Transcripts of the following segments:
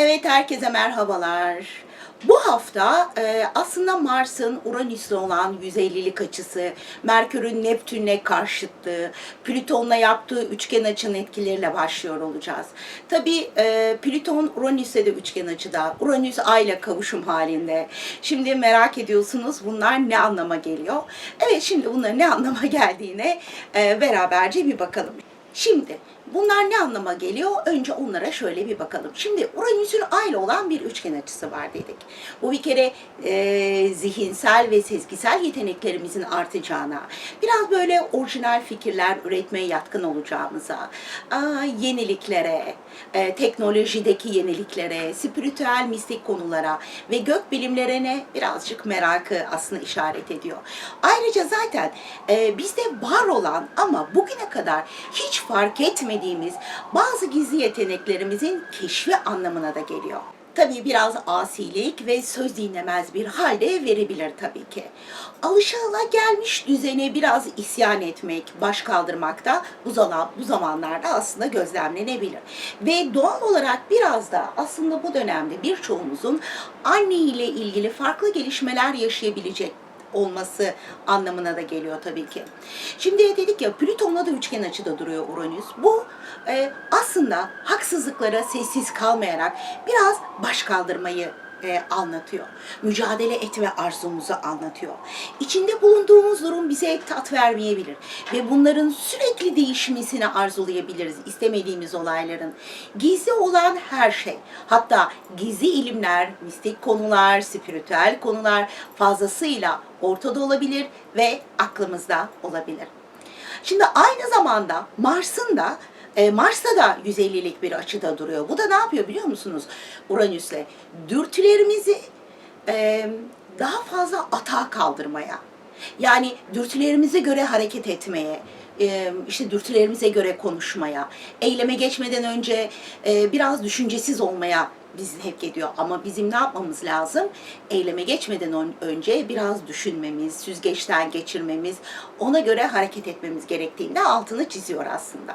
Evet, herkese merhabalar. Bu hafta e, aslında Mars'ın Uranüs'le olan 150'lik açısı, Merkür'ün Neptün'le karşıtlığı, Plüton'la yaptığı üçgen açının etkileriyle başlıyor olacağız. Tabii e, Plüton Uranüs'e de üçgen açıda, Uranüs Ay'la kavuşum halinde. Şimdi merak ediyorsunuz bunlar ne anlama geliyor? Evet, şimdi bunların ne anlama geldiğine e, beraberce bir bakalım. Şimdi bunlar ne anlama geliyor? Önce onlara şöyle bir bakalım. Şimdi Uranüs'ün Ay ile olan bir üçgen açısı var dedik. Bu bir kere e, zihinsel ve sezgisel yeteneklerimizin artacağına, biraz böyle orijinal fikirler üretmeye yatkın olacağımıza, aa, yeniliklere, e, teknolojideki yeniliklere, spiritüel mistik konulara ve gök bilimlerine birazcık merakı aslında işaret ediyor. Ayrıca zaten e, bizde var olan ama bugüne kadar hiç fark etmediğimiz bazı gizli yeteneklerimizin keşfi anlamına da geliyor. Tabii biraz asilik ve söz dinlemez bir halde verebilir tabii ki. Alışıla gelmiş düzene biraz isyan etmek, baş kaldırmak da bu, zaman, bu zamanlarda aslında gözlemlenebilir. Ve doğal olarak biraz da aslında bu dönemde birçoğumuzun anne ile ilgili farklı gelişmeler yaşayabilecek olması anlamına da geliyor tabii ki. Şimdi dedik ya Plüton'la da üçgen açıda duruyor Uranüs. Bu e, aslında haksızlıklara sessiz kalmayarak biraz baş kaldırmayı e, anlatıyor. Mücadele etme arzumuzu anlatıyor. İçinde bulunduğumuz durum bize tat vermeyebilir ve bunların sürekli değişmesini arzulayabiliriz istemediğimiz olayların. Gizli olan her şey, hatta gizli ilimler, mistik konular, spiritüel konular fazlasıyla ortada olabilir ve aklımızda olabilir. Şimdi aynı zamanda Mars'ın da e, Mars'ta da 150'lik bir açıda duruyor. Bu da ne yapıyor biliyor musunuz Uranüs'le? Dürtülerimizi e, daha fazla atağa kaldırmaya, yani dürtülerimize göre hareket etmeye, e, işte dürtülerimize göre konuşmaya, eyleme geçmeden önce e, biraz düşüncesiz olmaya bizi hep ediyor. Ama bizim ne yapmamız lazım? Eyleme geçmeden ön- önce biraz düşünmemiz, süzgeçten geçirmemiz, ona göre hareket etmemiz gerektiğinde altını çiziyor aslında.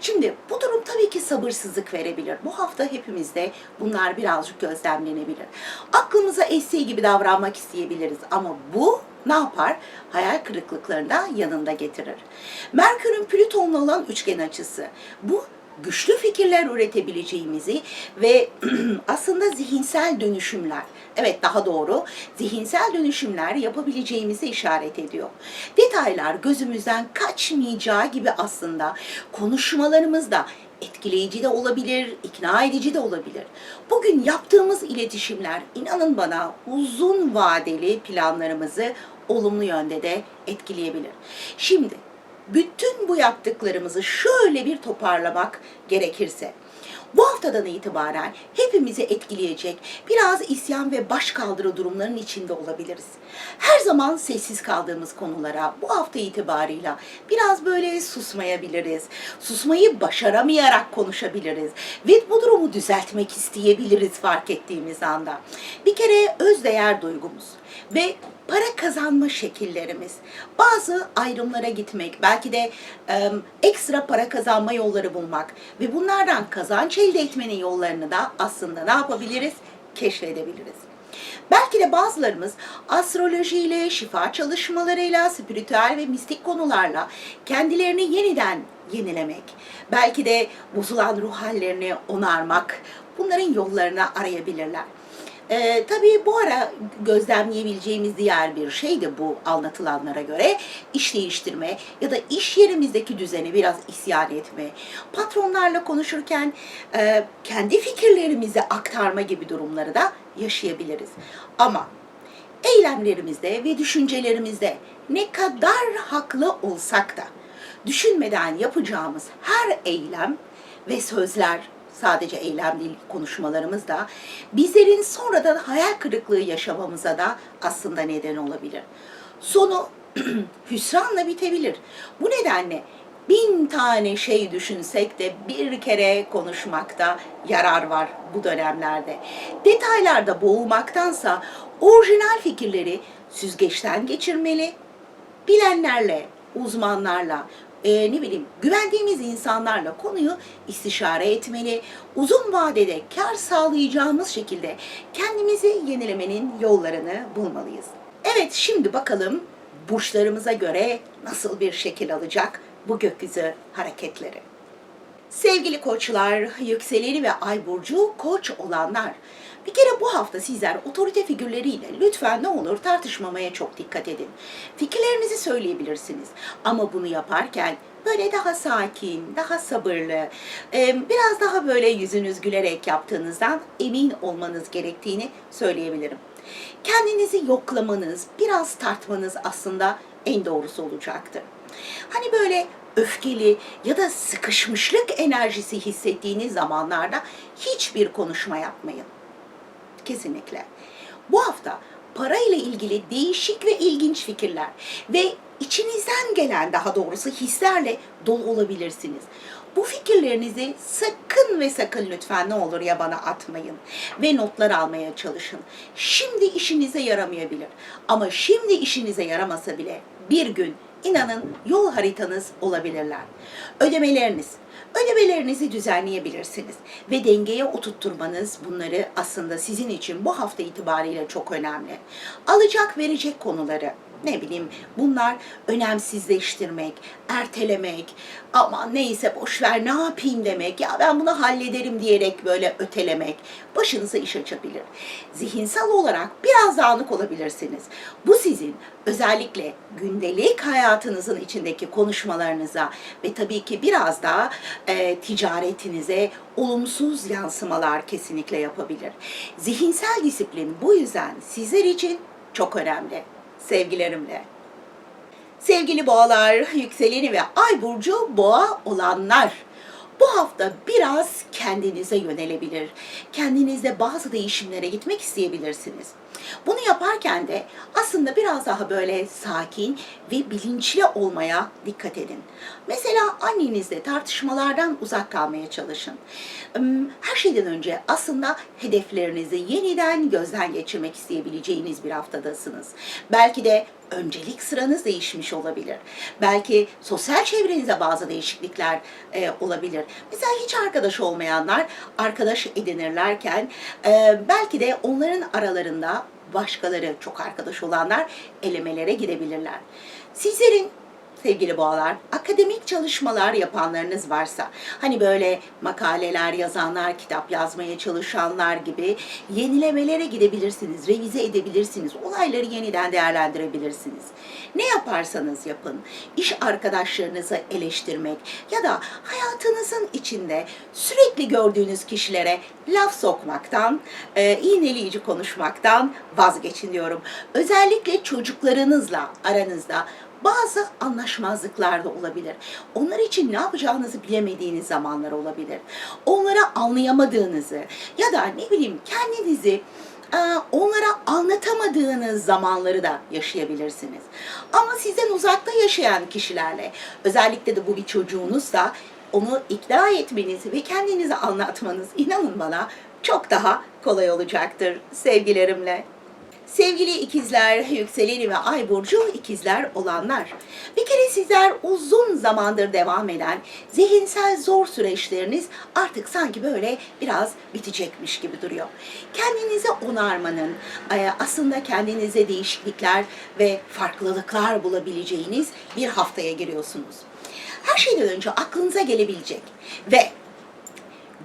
Şimdi bu durum tabii ki sabırsızlık verebilir. Bu hafta hepimizde bunlar birazcık gözlemlenebilir. Aklımıza estiği gibi davranmak isteyebiliriz ama bu ne yapar? Hayal kırıklıklarını da yanında getirir. Merkür'ün Plüton'la olan üçgen açısı. Bu güçlü fikirler üretebileceğimizi ve aslında zihinsel dönüşümler, evet daha doğru, zihinsel dönüşümler yapabileceğimizi işaret ediyor. Detaylar gözümüzden kaçmayacağı gibi aslında konuşmalarımızda etkileyici de olabilir, ikna edici de olabilir. Bugün yaptığımız iletişimler inanın bana uzun vadeli planlarımızı olumlu yönde de etkileyebilir. Şimdi bütün bu yaptıklarımızı şöyle bir toparlamak gerekirse bu haftadan itibaren hepimizi etkileyecek biraz isyan ve baş kaldırı durumların içinde olabiliriz. Her zaman sessiz kaldığımız konulara bu hafta itibarıyla biraz böyle susmayabiliriz. Susmayı başaramayarak konuşabiliriz ve bu durumu düzeltmek isteyebiliriz fark ettiğimiz anda. Bir kere özdeğer duygumuz ve para kazanma şekillerimiz, bazı ayrımlara gitmek, belki de e, ekstra para kazanma yolları bulmak ve bunlardan kazanç elde etmenin yollarını da aslında ne yapabiliriz? Keşfedebiliriz. Belki de bazılarımız astrolojiyle, şifa çalışmalarıyla, spiritüel ve mistik konularla kendilerini yeniden yenilemek, belki de bozulan ruh hallerini onarmak, bunların yollarını arayabilirler. Ee, tabii bu ara gözlemleyebileceğimiz diğer bir şey de bu anlatılanlara göre iş değiştirme ya da iş yerimizdeki düzeni biraz isyan etme. Patronlarla konuşurken e, kendi fikirlerimizi aktarma gibi durumları da yaşayabiliriz. Ama eylemlerimizde ve düşüncelerimizde ne kadar haklı olsak da düşünmeden yapacağımız her eylem ve sözler sadece eylem değil konuşmalarımız da bizlerin sonradan hayal kırıklığı yaşamamıza da aslında neden olabilir. Sonu hüsranla bitebilir. Bu nedenle bin tane şey düşünsek de bir kere konuşmakta yarar var bu dönemlerde. Detaylarda boğulmaktansa orijinal fikirleri süzgeçten geçirmeli, bilenlerle, uzmanlarla, e, ne bileyim güvendiğimiz insanlarla konuyu istişare etmeli. Uzun vadede kar sağlayacağımız şekilde kendimizi yenilemenin yollarını bulmalıyız. Evet şimdi bakalım burçlarımıza göre nasıl bir şekil alacak bu gökyüzü hareketleri. Sevgili koçlar, yükseleni ve ay burcu koç olanlar. Bir kere bu hafta sizler otorite figürleriyle lütfen ne olur tartışmamaya çok dikkat edin. Fikirlerinizi söyleyebilirsiniz ama bunu yaparken böyle daha sakin, daha sabırlı, biraz daha böyle yüzünüz gülerek yaptığınızdan emin olmanız gerektiğini söyleyebilirim. Kendinizi yoklamanız, biraz tartmanız aslında en doğrusu olacaktır. Hani böyle öfkeli ya da sıkışmışlık enerjisi hissettiğiniz zamanlarda hiçbir konuşma yapmayın. Kesinlikle. Bu hafta para ile ilgili değişik ve ilginç fikirler ve içinizden gelen daha doğrusu hislerle dolu olabilirsiniz. Bu fikirlerinizi sakın ve sakın lütfen ne olur ya bana atmayın ve notlar almaya çalışın. Şimdi işinize yaramayabilir ama şimdi işinize yaramasa bile bir gün inanın yol haritanız olabilirler. Ödemeleriniz, ödemelerinizi düzenleyebilirsiniz ve dengeye oturtturmanız bunları aslında sizin için bu hafta itibariyle çok önemli. Alacak verecek konuları ne bileyim bunlar önemsizleştirmek, ertelemek, ama neyse boş ver ne yapayım demek, ya ben bunu hallederim diyerek böyle ötelemek başınıza iş açabilir. Zihinsel olarak biraz dağınık olabilirsiniz. Bu sizin özellikle gündelik hayatınızın içindeki konuşmalarınıza ve tabii ki biraz da e, ticaretinize olumsuz yansımalar kesinlikle yapabilir. Zihinsel disiplin bu yüzden sizler için çok önemli sevgilerimle. Sevgili boğalar, yükseleni ve ay burcu boğa olanlar. Bu hafta biraz kendinize yönelebilir. Kendinizde bazı değişimlere gitmek isteyebilirsiniz. Bunu yaparken de aslında biraz daha böyle sakin ve bilinçli olmaya dikkat edin. Mesela annenizle tartışmalardan uzak kalmaya çalışın. Im, Her şeyden önce aslında hedeflerinizi yeniden gözden geçirmek isteyebileceğiniz bir haftadasınız. Belki de öncelik sıranız değişmiş olabilir. Belki sosyal çevrenize bazı değişiklikler e, olabilir. Mesela hiç arkadaş olmayanlar arkadaş edinirlerken e, belki de onların aralarında başkaları çok arkadaş olanlar elemelere girebilirler. Sizlerin sevgili boğalar, akademik çalışmalar yapanlarınız varsa, hani böyle makaleler yazanlar, kitap yazmaya çalışanlar gibi yenilemelere gidebilirsiniz, revize edebilirsiniz, olayları yeniden değerlendirebilirsiniz. Ne yaparsanız yapın, iş arkadaşlarınızı eleştirmek ya da hayatınızın içinde sürekli gördüğünüz kişilere laf sokmaktan, e, iğneleyici konuşmaktan vazgeçin diyorum. Özellikle çocuklarınızla aranızda bazı anlaşmazlıklar da olabilir. Onlar için ne yapacağınızı bilemediğiniz zamanlar olabilir. Onlara anlayamadığınızı ya da ne bileyim kendinizi e, onlara anlatamadığınız zamanları da yaşayabilirsiniz. Ama sizden uzakta yaşayan kişilerle özellikle de bu bir çocuğunuzsa onu ikna etmeniz ve kendinizi anlatmanız inanın bana çok daha kolay olacaktır sevgilerimle. Sevgili ikizler, yükseleni ve ay burcu ikizler olanlar. Bir kere sizler uzun zamandır devam eden zihinsel zor süreçleriniz artık sanki böyle biraz bitecekmiş gibi duruyor. Kendinize onarmanın, e, aslında kendinize değişiklikler ve farklılıklar bulabileceğiniz bir haftaya giriyorsunuz. Her şeyden önce aklınıza gelebilecek ve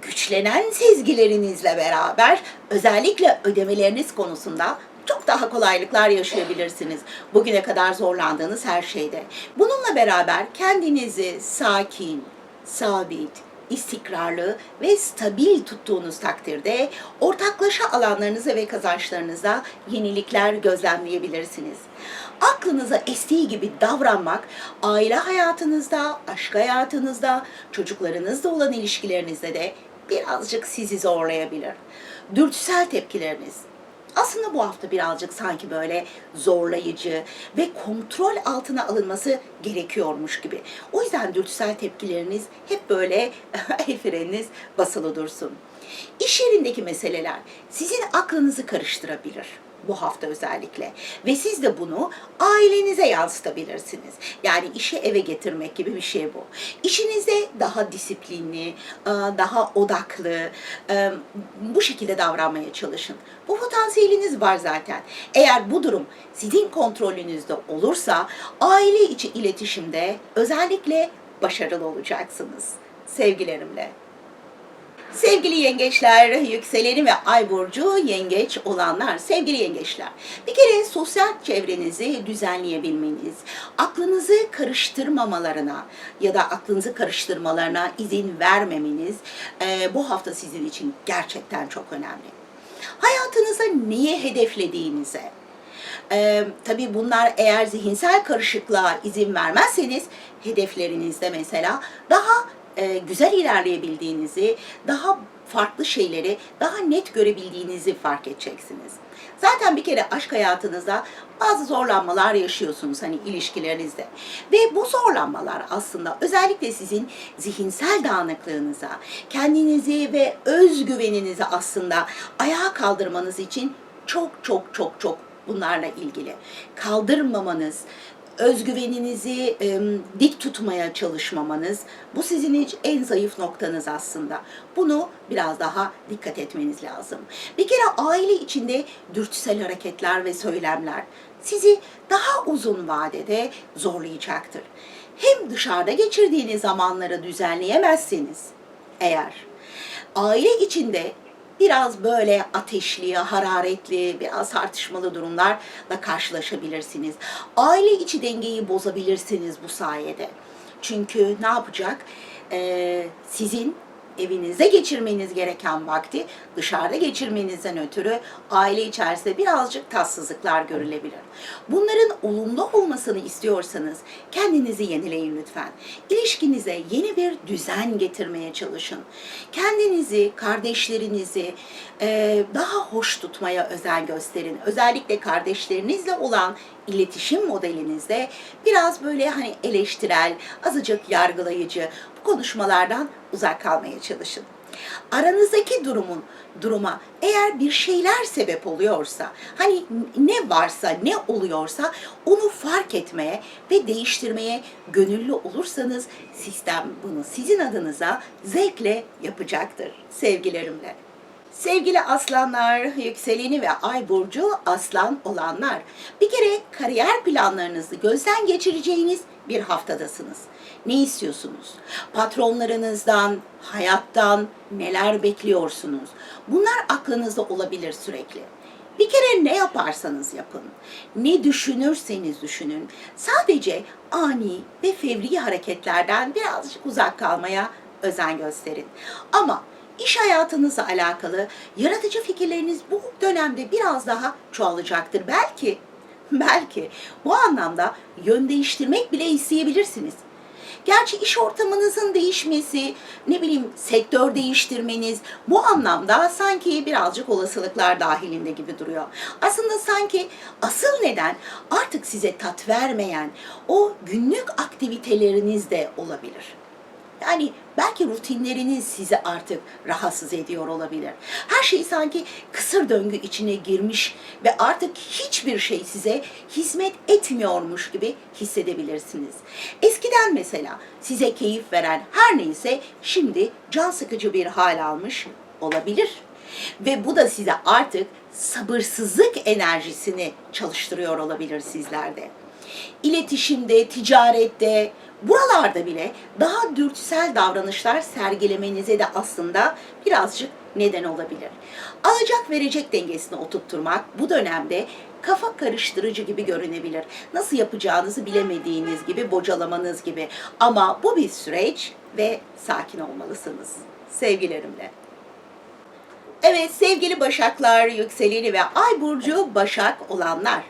güçlenen sezgilerinizle beraber özellikle ödemeleriniz konusunda çok daha kolaylıklar yaşayabilirsiniz. Bugüne kadar zorlandığınız her şeyde. Bununla beraber kendinizi sakin, sabit, istikrarlı ve stabil tuttuğunuz takdirde ortaklaşa alanlarınıza ve kazançlarınıza yenilikler gözlemleyebilirsiniz. Aklınıza estiği gibi davranmak aile hayatınızda, aşk hayatınızda, çocuklarınızla olan ilişkilerinizde de birazcık sizi zorlayabilir. Dürtüsel tepkileriniz, aslında bu hafta birazcık sanki böyle zorlayıcı ve kontrol altına alınması gerekiyormuş gibi. O yüzden dürtüsel tepkileriniz hep böyle el freniniz basılı dursun. İş yerindeki meseleler sizin aklınızı karıştırabilir bu hafta özellikle. Ve siz de bunu ailenize yansıtabilirsiniz. Yani işi eve getirmek gibi bir şey bu. İşinizde daha disiplinli, e, daha odaklı, e, bu şekilde davranmaya çalışın. Bu potansiyeliniz var zaten. Eğer bu durum sizin kontrolünüzde olursa aile içi iletişimde özellikle başarılı olacaksınız. Sevgilerimle. Sevgili yengeçler, yükseleni ve ay burcu yengeç olanlar, sevgili yengeçler. Bir kere sosyal çevrenizi düzenleyebilmeniz, aklınızı karıştırmamalarına ya da aklınızı karıştırmalarına izin vermemeniz e, bu hafta sizin için gerçekten çok önemli. Hayatınıza niye hedeflediğinize, ee, tabii bunlar eğer zihinsel karışıklığa izin vermezseniz hedeflerinizde mesela daha e, güzel ilerleyebildiğinizi, daha farklı şeyleri daha net görebildiğinizi fark edeceksiniz. Zaten bir kere aşk hayatınızda bazı zorlanmalar yaşıyorsunuz hani ilişkilerinizde. Ve bu zorlanmalar aslında özellikle sizin zihinsel dağınıklığınıza, kendinizi ve özgüveninizi aslında ayağa kaldırmanız için çok çok çok çok bunlarla ilgili. Kaldırmamanız, özgüveninizi e, dik tutmaya çalışmamanız bu sizin hiç en zayıf noktanız aslında. Bunu biraz daha dikkat etmeniz lazım. Bir kere aile içinde dürtüsel hareketler ve söylemler sizi daha uzun vadede zorlayacaktır. Hem dışarıda geçirdiğiniz zamanları düzenleyemezsiniz eğer aile içinde biraz böyle ateşli, hararetli, biraz tartışmalı durumlarla karşılaşabilirsiniz. Aile içi dengeyi bozabilirsiniz bu sayede. Çünkü ne yapacak? Ee, sizin evinizde geçirmeniz gereken vakti dışarıda geçirmenizden ötürü aile içerisinde birazcık tatsızlıklar görülebilir. Bunların olumlu olmasını istiyorsanız kendinizi yenileyin lütfen. İlişkinize yeni bir düzen getirmeye çalışın. Kendinizi, kardeşlerinizi daha hoş tutmaya özen gösterin. Özellikle kardeşlerinizle olan iletişim modelinizde biraz böyle hani eleştirel, azıcık yargılayıcı bu konuşmalardan uzak kalmaya çalışın. Aranızdaki durumun duruma eğer bir şeyler sebep oluyorsa, hani ne varsa, ne oluyorsa onu fark etmeye ve değiştirmeye gönüllü olursanız sistem bunu sizin adınıza zevkle yapacaktır sevgilerimle. Sevgili aslanlar, yükseleni ve ay burcu aslan olanlar. Bir kere kariyer planlarınızı gözden geçireceğiniz bir haftadasınız. Ne istiyorsunuz? Patronlarınızdan, hayattan neler bekliyorsunuz? Bunlar aklınızda olabilir sürekli. Bir kere ne yaparsanız yapın, ne düşünürseniz düşünün, sadece ani ve fevri hareketlerden birazcık uzak kalmaya özen gösterin. Ama iş hayatınızla alakalı yaratıcı fikirleriniz bu dönemde biraz daha çoğalacaktır. Belki, belki bu anlamda yön değiştirmek bile isteyebilirsiniz. Gerçi iş ortamınızın değişmesi, ne bileyim sektör değiştirmeniz bu anlamda sanki birazcık olasılıklar dahilinde gibi duruyor. Aslında sanki asıl neden artık size tat vermeyen o günlük aktiviteleriniz de olabilir. Yani belki rutinleriniz sizi artık rahatsız ediyor olabilir. Her şey sanki kısır döngü içine girmiş ve artık hiçbir şey size hizmet etmiyormuş gibi hissedebilirsiniz. Eskiden mesela size keyif veren her neyse şimdi can sıkıcı bir hal almış olabilir. Ve bu da size artık sabırsızlık enerjisini çalıştırıyor olabilir sizlerde iletişimde, ticarette, buralarda bile daha dürtüsel davranışlar sergilemenize de aslında birazcık neden olabilir. Alacak verecek dengesini oturtturmak bu dönemde kafa karıştırıcı gibi görünebilir. Nasıl yapacağınızı bilemediğiniz gibi, bocalamanız gibi. Ama bu bir süreç ve sakin olmalısınız. Sevgilerimle. Evet sevgili Başaklar, yükseleni ve Ay burcu Başak olanlar.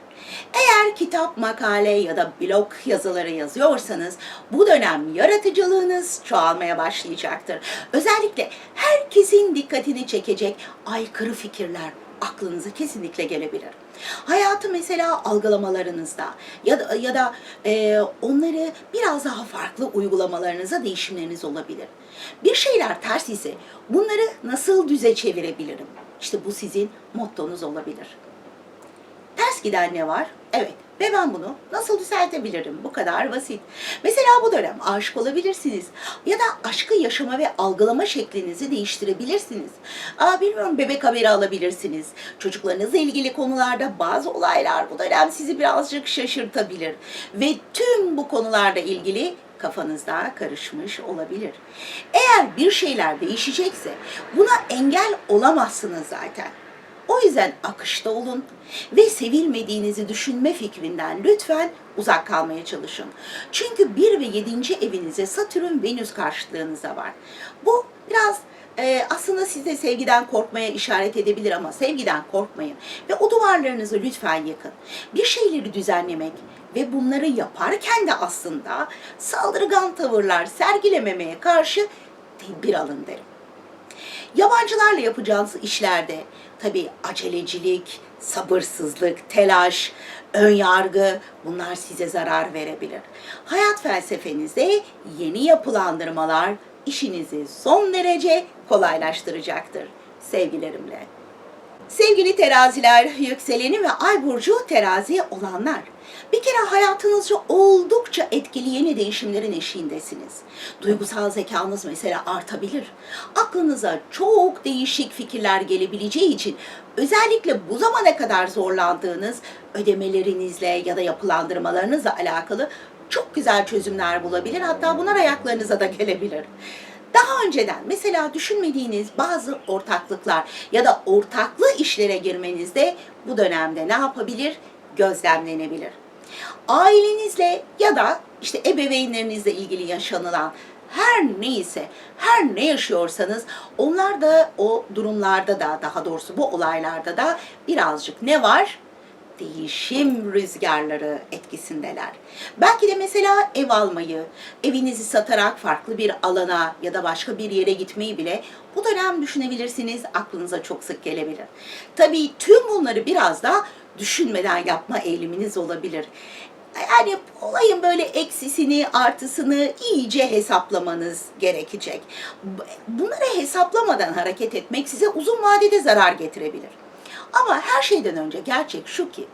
Eğer kitap, makale ya da blog yazıları yazıyorsanız bu dönem yaratıcılığınız çoğalmaya başlayacaktır. Özellikle herkesin dikkatini çekecek aykırı fikirler aklınıza kesinlikle gelebilir. Hayatı mesela algılamalarınızda ya da ya da e, onları biraz daha farklı uygulamalarınıza değişimleriniz olabilir. Bir şeyler ters ise bunları nasıl düze çevirebilirim? İşte bu sizin mottonuz olabilir. Ters giden ne var? Evet. Ve ben bunu nasıl düzeltebilirim? Bu kadar basit. Mesela bu dönem aşık olabilirsiniz. Ya da aşkı yaşama ve algılama şeklinizi değiştirebilirsiniz. Aa, bilmiyorum bebek haberi alabilirsiniz. Çocuklarınızla ilgili konularda bazı olaylar bu dönem sizi birazcık şaşırtabilir. Ve tüm bu konularla ilgili kafanızda karışmış olabilir. Eğer bir şeyler değişecekse buna engel olamazsınız zaten. O yüzden akışta olun ve sevilmediğinizi düşünme fikrinden lütfen uzak kalmaya çalışın. Çünkü 1 ve 7. evinize Satürn Venüs karşıtlığınıza var. Bu biraz e, aslında size sevgiden korkmaya işaret edebilir ama sevgiden korkmayın. Ve o duvarlarınızı lütfen yakın. Bir şeyleri düzenlemek ve bunları yaparken de aslında saldırgan tavırlar sergilememeye karşı tedbir alın derim. Yabancılarla yapacağınız işlerde tabii acelecilik, sabırsızlık, telaş, ön yargı bunlar size zarar verebilir. Hayat felsefenizde yeni yapılandırmalar işinizi son derece kolaylaştıracaktır. Sevgilerimle. Sevgili teraziler, yükseleni ve ay burcu terazi olanlar. Bir kere hayatınızca oldukça etkili yeni değişimlerin eşiğindesiniz. Duygusal zekanız mesela artabilir. Aklınıza çok değişik fikirler gelebileceği için özellikle bu zamana kadar zorlandığınız ödemelerinizle ya da yapılandırmalarınızla alakalı çok güzel çözümler bulabilir. Hatta bunlar ayaklarınıza da gelebilir. Daha önceden mesela düşünmediğiniz bazı ortaklıklar ya da ortaklı işlere girmenizde bu dönemde ne yapabilir? Gözlemlenebilir. Ailenizle ya da işte ebeveynlerinizle ilgili yaşanılan her neyse, her ne yaşıyorsanız onlar da o durumlarda da daha doğrusu bu olaylarda da birazcık ne var? Değişim rüzgarları etkisindeler. Belki de mesela ev almayı, evinizi satarak farklı bir alana ya da başka bir yere gitmeyi bile bu dönem düşünebilirsiniz. Aklınıza çok sık gelebilir. Tabii tüm bunları biraz da düşünmeden yapma eğiliminiz olabilir. Yani olayın böyle eksisini, artısını iyice hesaplamanız gerekecek. Bunları hesaplamadan hareket etmek size uzun vadede zarar getirebilir. Ama her şeyden önce gerçek şu ki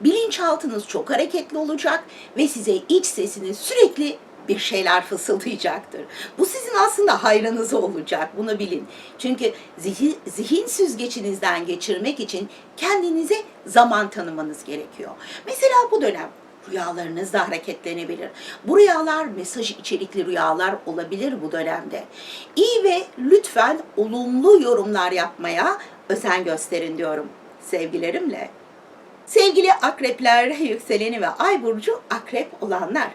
bilinçaltınız çok hareketli olacak ve size iç sesiniz sürekli bir şeyler fısıldayacaktır. Bu sizin aslında hayrınıza olacak. Bunu bilin. Çünkü zihin, zihin süzgeçinizden geçirmek için kendinize zaman tanımanız gerekiyor. Mesela bu dönem rüyalarınız da hareketlenebilir. Bu rüyalar mesaj içerikli rüyalar olabilir bu dönemde. İyi ve lütfen olumlu yorumlar yapmaya özen gösterin diyorum sevgilerimle. Sevgili akrepler, yükseleni ve ay burcu akrep olanlar.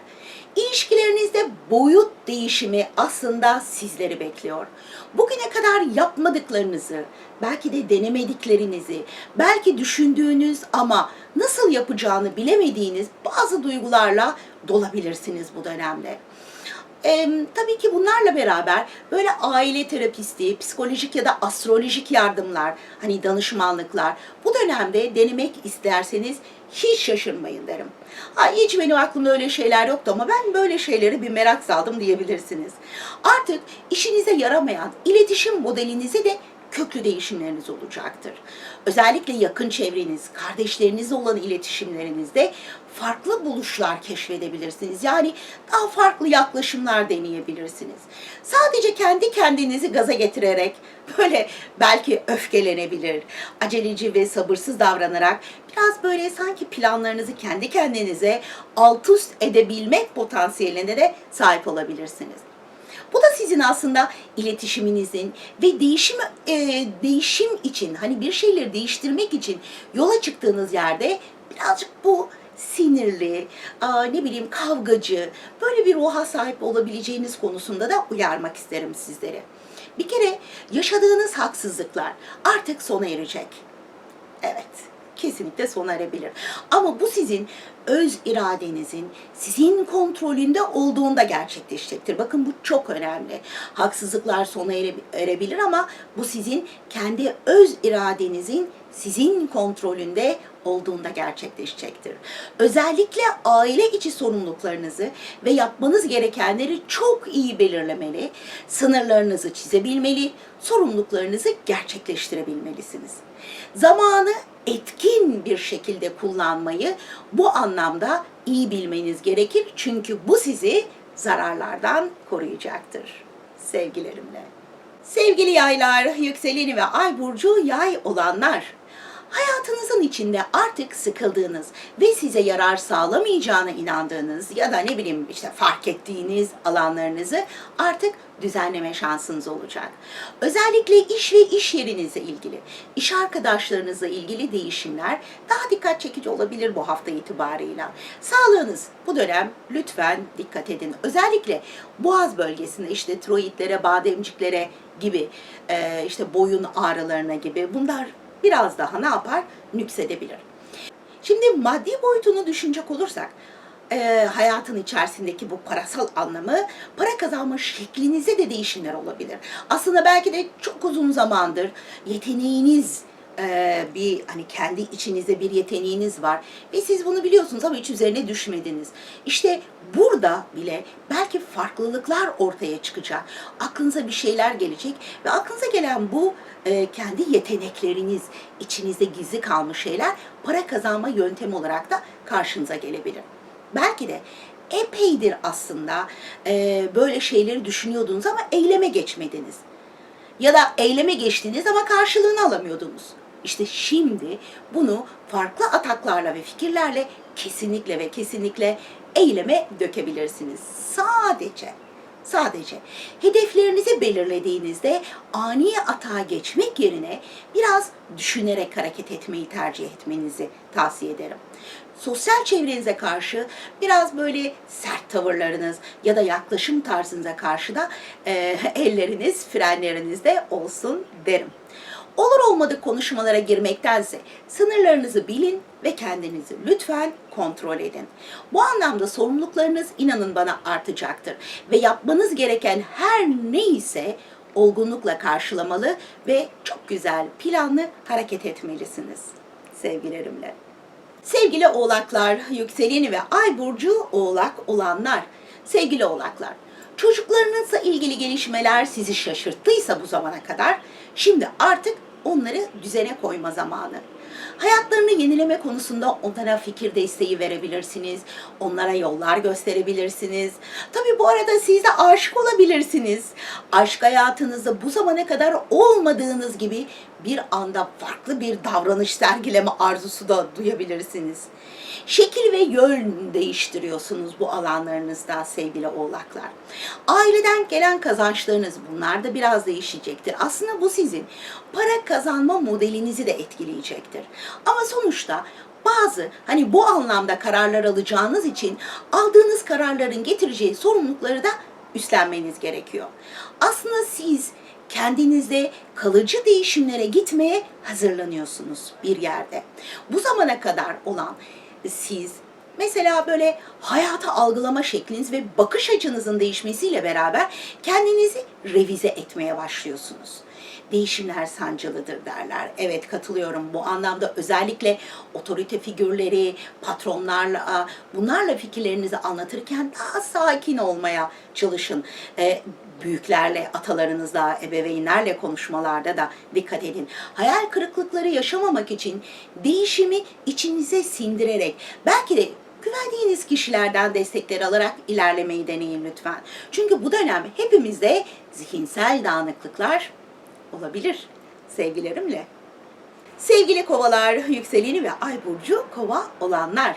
İlişkilerinizde boyut değişimi aslında sizleri bekliyor. Bugüne kadar yapmadıklarınızı, belki de denemediklerinizi, belki düşündüğünüz ama nasıl yapacağını bilemediğiniz bazı duygularla dolabilirsiniz bu dönemde. Ee, tabii ki bunlarla beraber böyle aile terapisti, psikolojik ya da astrolojik yardımlar, hani danışmanlıklar bu dönemde denemek isterseniz hiç şaşırmayın derim. Ha, hiç benim aklımda öyle şeyler yoktu ama ben böyle şeyleri bir merak saldım diyebilirsiniz. Artık işinize yaramayan iletişim modelinizi de köklü değişimleriniz olacaktır. Özellikle yakın çevreniz, kardeşlerinizle olan iletişimlerinizde farklı buluşlar keşfedebilirsiniz. Yani daha farklı yaklaşımlar deneyebilirsiniz. Sadece kendi kendinizi gaza getirerek böyle belki öfkelenebilir, aceleci ve sabırsız davranarak biraz böyle sanki planlarınızı kendi kendinize alt üst edebilmek potansiyeline de sahip olabilirsiniz. Bu da sizin aslında iletişiminizin ve değişim e, değişim için hani bir şeyleri değiştirmek için yola çıktığınız yerde birazcık bu sinirli, aa, ne bileyim kavgacı, böyle bir ruha sahip olabileceğiniz konusunda da uyarmak isterim sizleri. Bir kere yaşadığınız haksızlıklar artık sona erecek. Evet, kesinlikle sona erebilir. Ama bu sizin öz iradenizin sizin kontrolünde olduğunda gerçekleşecektir. Bakın bu çok önemli. Haksızlıklar sona ere- erebilir ama bu sizin kendi öz iradenizin sizin kontrolünde olduğunda gerçekleşecektir. Özellikle aile içi sorumluluklarınızı ve yapmanız gerekenleri çok iyi belirlemeli, sınırlarınızı çizebilmeli, sorumluluklarınızı gerçekleştirebilmelisiniz. Zamanı etkin bir şekilde kullanmayı bu anlamda iyi bilmeniz gerekir. Çünkü bu sizi zararlardan koruyacaktır. Sevgilerimle. Sevgili yaylar, yükseleni ve ay burcu yay olanlar. Hayatınızın içinde artık sıkıldığınız ve size yarar sağlamayacağına inandığınız ya da ne bileyim işte fark ettiğiniz alanlarınızı artık düzenleme şansınız olacak. Özellikle iş ve iş yerinizle ilgili, iş arkadaşlarınızla ilgili değişimler daha dikkat çekici olabilir bu hafta itibarıyla. Sağlığınız bu dönem lütfen dikkat edin. Özellikle boğaz bölgesinde işte tiroidlere, bademciklere gibi e, işte boyun ağrılarına gibi bunlar biraz daha ne yapar? Nüksedebilir. Şimdi maddi boyutunu düşünecek olursak e, hayatın içerisindeki bu parasal anlamı para kazanma şeklinizde de değişimler olabilir. Aslında belki de çok uzun zamandır yeteneğiniz e, bir hani kendi içinizde bir yeteneğiniz var ve siz bunu biliyorsunuz ama hiç üzerine düşmediniz. İşte burada bile belki farklılıklar ortaya çıkacak. Aklınıza bir şeyler gelecek ve aklınıza gelen bu e, kendi yetenekleriniz, içinizde gizli kalmış şeyler para kazanma yöntemi olarak da karşınıza gelebilir. Belki de epeydir aslında e, böyle şeyleri düşünüyordunuz ama eyleme geçmediniz. Ya da eyleme geçtiniz ama karşılığını alamıyordunuz. İşte şimdi bunu farklı ataklarla ve fikirlerle kesinlikle ve kesinlikle eyleme dökebilirsiniz. Sadece Sadece hedeflerinizi belirlediğinizde ani atağa geçmek yerine biraz düşünerek hareket etmeyi tercih etmenizi tavsiye ederim. Sosyal çevrenize karşı biraz böyle sert tavırlarınız ya da yaklaşım tarzınıza karşı da e, elleriniz frenlerinizde olsun derim. Olur olmadık konuşmalara girmektense sınırlarınızı bilin ve kendinizi lütfen kontrol edin. Bu anlamda sorumluluklarınız inanın bana artacaktır ve yapmanız gereken her neyse olgunlukla karşılamalı ve çok güzel planlı hareket etmelisiniz sevgilerimle. Sevgili oğlaklar, yükseleni ve ay burcu oğlak olanlar, sevgili oğlaklar, çocuklarınızla ilgili gelişmeler sizi şaşırttıysa bu zamana kadar, şimdi artık onları düzene koyma zamanı. Hayatlarını yenileme konusunda onlara fikir desteği verebilirsiniz. Onlara yollar gösterebilirsiniz. Tabii bu arada siz de aşık olabilirsiniz. Aşk hayatınızda bu zamana kadar olmadığınız gibi bir anda farklı bir davranış sergileme arzusu da duyabilirsiniz. Şekil ve yön değiştiriyorsunuz bu alanlarınızda sevgili oğlaklar. Aileden gelen kazançlarınız bunlar da biraz değişecektir. Aslında bu sizin para kazanma modelinizi de etkileyecektir. Ama sonuçta bazı hani bu anlamda kararlar alacağınız için aldığınız kararların getireceği sorumlulukları da üstlenmeniz gerekiyor. Aslında siz kendinizde kalıcı değişimlere gitmeye hazırlanıyorsunuz bir yerde. Bu zamana kadar olan siz mesela böyle hayata algılama şekliniz ve bakış açınızın değişmesiyle beraber kendinizi revize etmeye başlıyorsunuz. Değişimler sancılıdır derler. Evet katılıyorum bu anlamda özellikle otorite figürleri, patronlarla, bunlarla fikirlerinizi anlatırken daha sakin olmaya çalışın. Ee, büyüklerle, atalarınızla, ebeveynlerle konuşmalarda da dikkat edin. Hayal kırıklıkları yaşamamak için değişimi içinize sindirerek, belki de güvendiğiniz kişilerden destekler alarak ilerlemeyi deneyin lütfen. Çünkü bu dönem hepimizde zihinsel dağınıklıklar olabilir sevgilerimle. Sevgili kovalar, yükseleni ve ay burcu kova olanlar.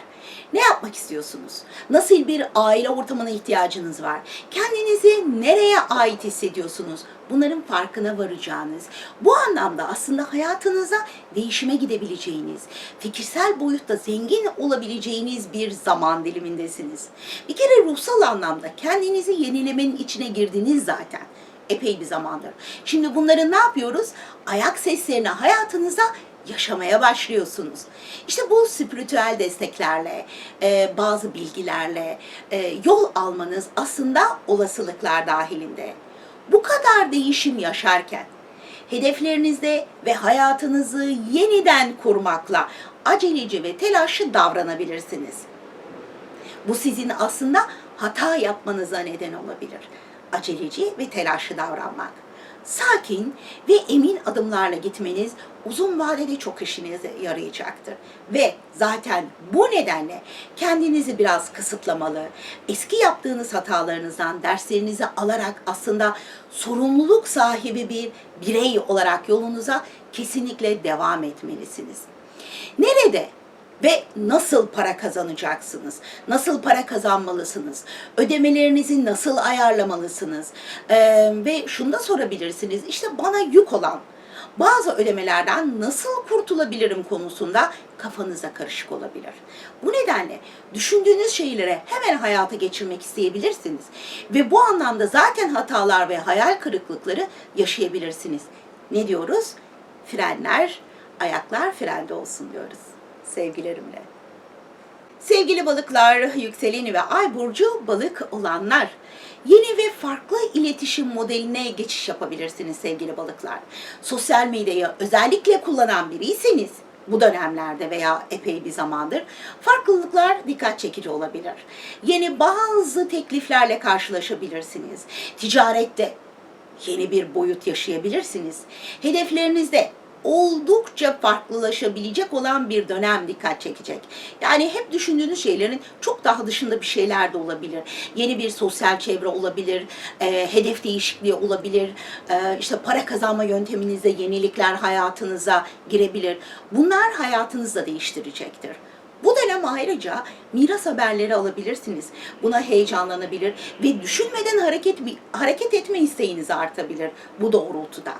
Ne yapmak istiyorsunuz? Nasıl bir aile ortamına ihtiyacınız var? Kendinizi nereye ait hissediyorsunuz? Bunların farkına varacağınız, bu anlamda aslında hayatınıza değişime gidebileceğiniz, fikirsel boyutta zengin olabileceğiniz bir zaman dilimindesiniz. Bir kere ruhsal anlamda kendinizi yenilemenin içine girdiniz zaten epey bir zamandır. Şimdi bunları ne yapıyoruz? Ayak seslerini hayatınıza yaşamaya başlıyorsunuz. İşte bu spiritüel desteklerle, e, bazı bilgilerle e, yol almanız aslında olasılıklar dahilinde. Bu kadar değişim yaşarken hedeflerinizde ve hayatınızı yeniden kurmakla aceleci ve telaşlı davranabilirsiniz. Bu sizin aslında hata yapmanıza neden olabilir. Aceleci ve telaşlı davranmak. Sakin ve emin adımlarla gitmeniz uzun vadede çok işinize yarayacaktır. Ve zaten bu nedenle kendinizi biraz kısıtlamalı, eski yaptığınız hatalarınızdan derslerinizi alarak aslında sorumluluk sahibi bir birey olarak yolunuza kesinlikle devam etmelisiniz. Nerede ve nasıl para kazanacaksınız? Nasıl para kazanmalısınız? Ödemelerinizi nasıl ayarlamalısınız? Ee, ve şunu da sorabilirsiniz. İşte bana yük olan bazı ödemelerden nasıl kurtulabilirim konusunda kafanıza karışık olabilir. Bu nedenle düşündüğünüz şeyleri hemen hayata geçirmek isteyebilirsiniz. Ve bu anlamda zaten hatalar ve hayal kırıklıkları yaşayabilirsiniz. Ne diyoruz? Frenler, ayaklar frende olsun diyoruz sevgilerimle. Sevgili balıklar, yükseleni ve ay burcu balık olanlar, yeni ve farklı iletişim modeline geçiş yapabilirsiniz sevgili balıklar. Sosyal medyayı özellikle kullanan biriyseniz bu dönemlerde veya epey bir zamandır farklılıklar dikkat çekici olabilir. Yeni bazı tekliflerle karşılaşabilirsiniz. Ticarette yeni bir boyut yaşayabilirsiniz. Hedeflerinizde oldukça farklılaşabilecek olan bir dönem dikkat çekecek. Yani hep düşündüğünüz şeylerin çok daha dışında bir şeyler de olabilir. Yeni bir sosyal çevre olabilir, e, hedef değişikliği olabilir, e, işte para kazanma yönteminizde yenilikler hayatınıza girebilir. Bunlar hayatınızı da değiştirecektir. Bu dönem ayrıca miras haberleri alabilirsiniz. Buna heyecanlanabilir ve düşünmeden hareket hareket etme isteğiniz artabilir bu doğrultuda.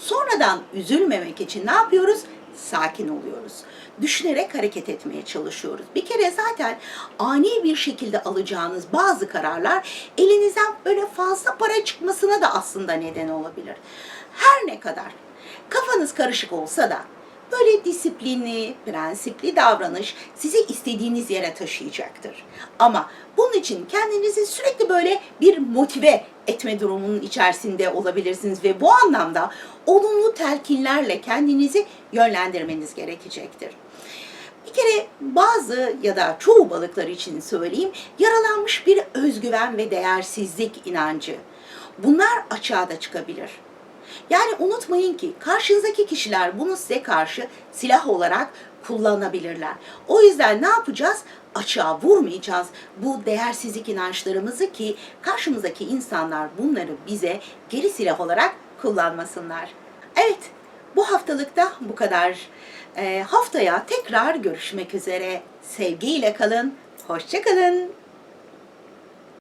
Sonradan üzülmemek için ne yapıyoruz? Sakin oluyoruz. Düşünerek hareket etmeye çalışıyoruz. Bir kere zaten ani bir şekilde alacağınız bazı kararlar elinizden böyle fazla para çıkmasına da aslında neden olabilir. Her ne kadar kafanız karışık olsa da Böyle disiplinli, prensipli davranış sizi istediğiniz yere taşıyacaktır. Ama bunun için kendinizi sürekli böyle bir motive etme durumunun içerisinde olabilirsiniz ve bu anlamda olumlu telkinlerle kendinizi yönlendirmeniz gerekecektir. Bir kere bazı ya da çoğu balıklar için söyleyeyim yaralanmış bir özgüven ve değersizlik inancı. Bunlar açığa da çıkabilir. Yani unutmayın ki karşınızdaki kişiler bunu size karşı silah olarak kullanabilirler. O yüzden ne yapacağız? Açığa vurmayacağız bu değersizlik inançlarımızı ki karşımızdaki insanlar bunları bize geri silah olarak kullanmasınlar. Evet, bu haftalıkta bu kadar. Ee, haftaya tekrar görüşmek üzere. Sevgiyle kalın, hoşçakalın.